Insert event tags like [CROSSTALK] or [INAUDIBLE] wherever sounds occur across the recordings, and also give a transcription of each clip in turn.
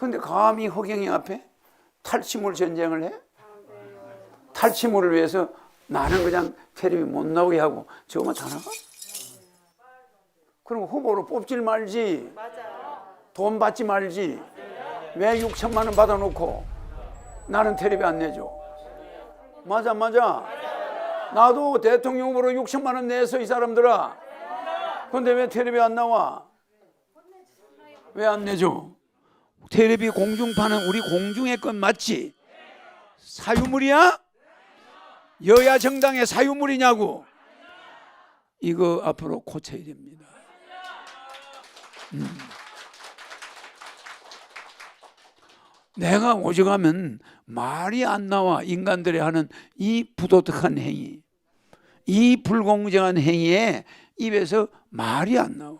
근데 감히 허경이 앞에 탈취물 전쟁을 해? 탈취물을 위해서 나는 그냥 텔레비 못 나오게 하고 저거만 다 나가? 그럼 후보로 뽑질 말지. 돈 받지 말지. 왜 6천만 원 받아놓고 나는 텔레비 안 내줘? 맞아, 맞아. 나도 대통령 후보로 6천만 원 내서 이 사람들아. 근데 왜 텔레비 안 나와? 왜 안 내줘? 텔레비 공중파는 우리 공중의 건 맞지? 사유물이야? 여야 정당의 사유물이냐고? 이거 앞으로 고쳐야 됩니다. 음. 내가 오죽하면 말이 안 나와 인간들이 하는 이 부도덕한 행위, 이 불공정한 행위에 입에서 말이 안 나와.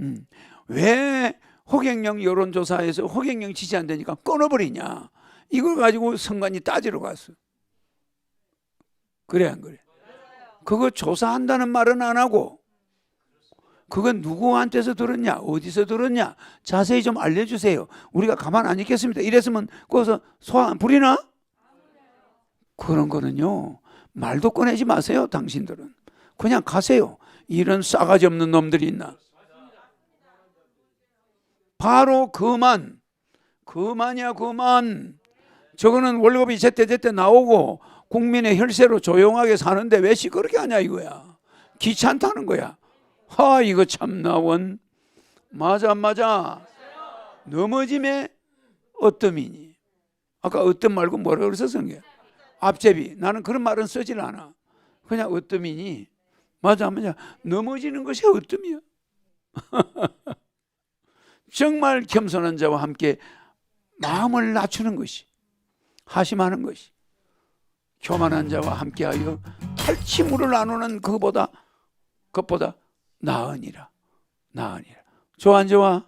음. 왜 허경영 여론조사에서 허경영 지지 안 되니까 끊어버리냐? 이걸 가지고 선관위 따지러 갔어. 그래 안 그래? 그거 조사한다는 말은 안 하고 그건 누구한테서 들었냐? 어디서 들었냐? 자세히 좀 알려주세요. 우리가 가만 안 있겠습니다. 이랬으면 거기서 소환 부리나? 그런 거는요. 말도 꺼내지 마세요. 당신들은 그냥 가세요. 이런 싸가지 없는 놈들이 있나? 바로 그만, 그만이야 그만. 저거는 월급이 제때 제때 나오고 국민의 혈세로 조용하게 사는데 왜 시끄럽게 하냐 이거야. 귀찮다는 거야. 하 이거 참 나원. 맞아 맞아? 넘어짐에 어뜸이니? 아까 어뜸 말고 뭐라 그래서 쓴 게? 앞제비. 나는 그런 말은 쓰질 않아. 그냥 어뜸이니? 맞아 맞아? 넘어지는 것이 어뜸이야 [LAUGHS] 정말 겸손한 자와 함께 마음을 낮추는 것이 하심하는 것이 교만한 자와 함께하여 탈취물을 나누는 그보다 그것보다 나으니라 나으니라. 좋아?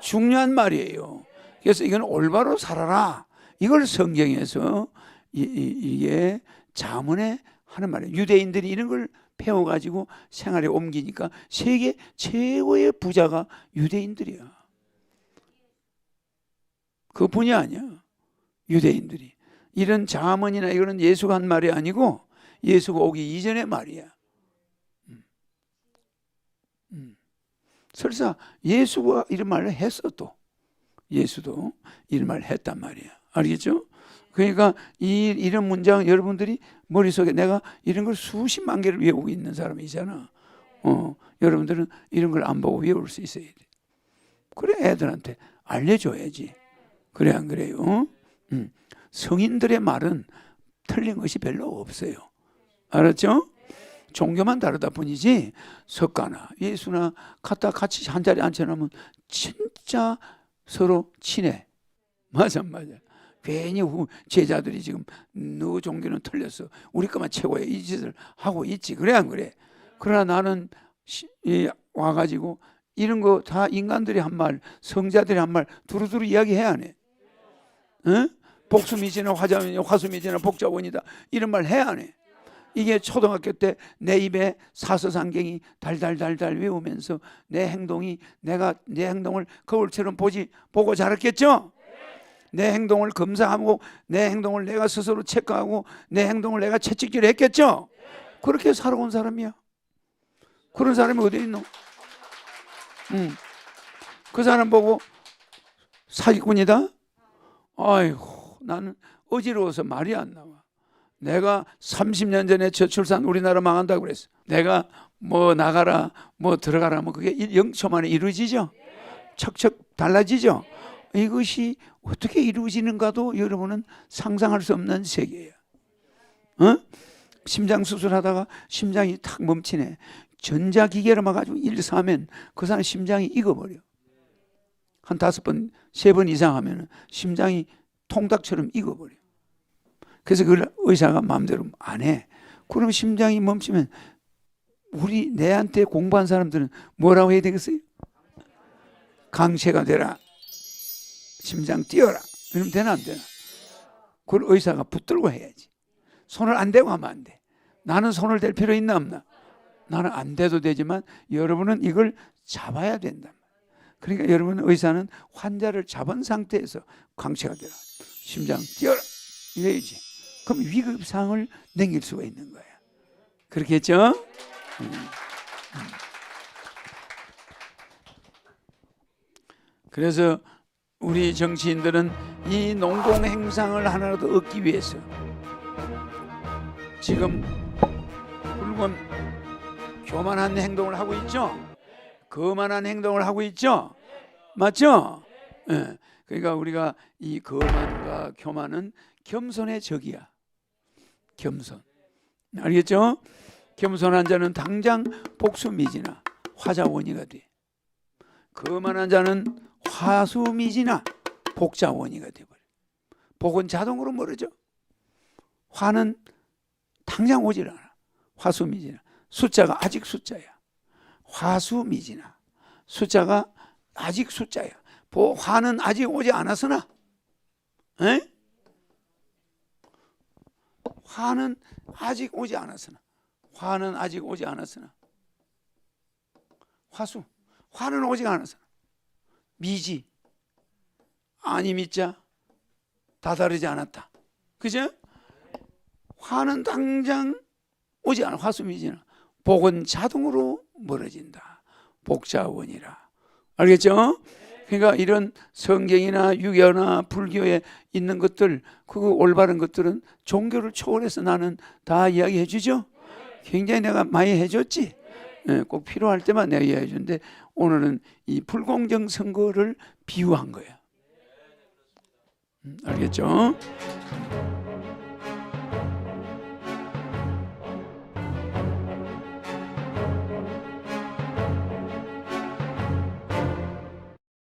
중요한 말이에요. 그래서 이건 올바로 살아라. 이걸 성경에서 이, 이, 게 자문에 하는 말이에요. 유대인들이 이런 걸 배워가지고 생활에 옮기니까 세계 최고의 부자가 유대인들이야 그뿐이 아니야 유대인들이 이런 자문이나 이거는 예수가 한 말이 아니고 예수가 오기 이전의 말이야 설사 예수가 이런 말을 했어도 예수도 이런 말을 했단 말이야. 알겠죠? 그러니까 이 이런 문장 여러분들이 머릿속에 내가 이런 걸 수십만 개를 외우고 있는 사람이잖아. 어, 여러분들은 이런 걸 안 보고 외울 수 있어야 돼. 그래 애들한테 알려줘야지. 그래 안 그래요? 음. 성인들의 말은 틀린 것이 별로 없어요. 알았죠? 종교만 다르다 뿐이지 석가나 예수나 갖다 같이 한 자리에 앉혀놓으면 진짜 서로 친해. 맞아 맞아. 괜히 후- 제자들이 지금 너 종교는 틀렸어. 우리 것만 최고야. 이 짓을 하고 있지. 그래 안 그래? 그러나 나는 와가지고 이런 거 다 인간들이 한 말, 성자들이 한 말 두루두루 이야기해야 하네. 응? 복수미지나 화자미나 화수미지나 복자원이다. 이런 말 해야 하네. 이게 초등학교 때 내 입에 사서상경이 달달달달 외우면서 내 행동이 내가 내 행동을 거울처럼 보지 보고 자랐겠죠? 내 행동을 검사하고 내 행동을 내가 스스로 체크하고 내 행동을 내가 채찍질 했겠죠? 그렇게 살아온 사람이야. 그런 사람이 어디 있노? 응. 그 사람 보고 사기꾼이다? 아이고 나는 어지러워서 말이 안 나와. 내가 30년 전에 저출산 우리나라 망한다고 그랬어. 내가 뭐 나가라, 뭐 들어가라, 뭐 그게 0초 만에 이루어지죠? 척척 달라지죠? 이것이 어떻게 이루어지는가도 여러분은 상상할 수 없는 세계예요. 어? 심장 수술하다가 심장이 탁 멈추네. 전자기계를 막아가지고 일사하면 그 사람 심장이 익어버려. 한 다섯 번, 세 번 이상 하면 심장이 통닭처럼 익어버려. 그래서 그걸 의사가 마음대로 안 해. 그럼 심장이 멈추면 우리 내한테 공부한 사람들은 뭐라고 해야 되겠어요? 강체가 되라. 심장 뛰어라. 그러면 되나 안 되나? 그걸 의사가 붙들고 해야지. 손을 안 대고 하면 안 돼. 나는 손을 댈 필요 있나 없나? 나는 안 대도 되지만 여러분은 이걸 잡아야 된다. 그러니까 여러분 의사는 환자를 잡은 상태에서 광채가 되라. 심장 뛰어라. 이래야지. 그럼 위급 상황을 넘길 수가 있는 거야. 그렇겠죠? 음. 음. 그래서 우리 정치인들은 이 농공 행상을 하나라도 얻기 위해서 지금 붉은 교만한 행동을 하고 있죠. 거만한 행동을 하고 있죠. 맞죠? 예. 그러니까 우리가 이 거만과 교만은 겸손의 적이야. 겸손. 알겠죠? 겸손한 자는 당장 복수미지나 화자원이가 돼. 거만한 자는 화수미지나 복자원이가 돼버려. 복은 자동으로 멀어져. 화는 당장 오질 않아. 화수미지나. 숫자가 아직 숫자야. 화수미지나. 숫자가 아직 숫자야. 보, 화는 아직 오지 않았으나. 에? 화는 아직 오지 않았으나. 화는 아직 오지 않았으나. 화수. 화는 오지 않았으나. 미지. 아니 믿자. 다다르지 않았다. 그죠? 화는 당장 오지 않아. 화수 미지나. 복은 자동으로 멀어진다. 복자원이라. 알겠죠? 그러니까 이런 성경이나 유교나 불교에 있는 것들, 그 올바른 것들은 종교를 초월해서 나는 다 이야기해 주죠. 굉장히 내가 많이 해줬지. 예, 꼭 필요할 때만 내가 이야기해 주는데 오늘은 이 불공정 선거를 비유한 거야. 음, 알겠죠?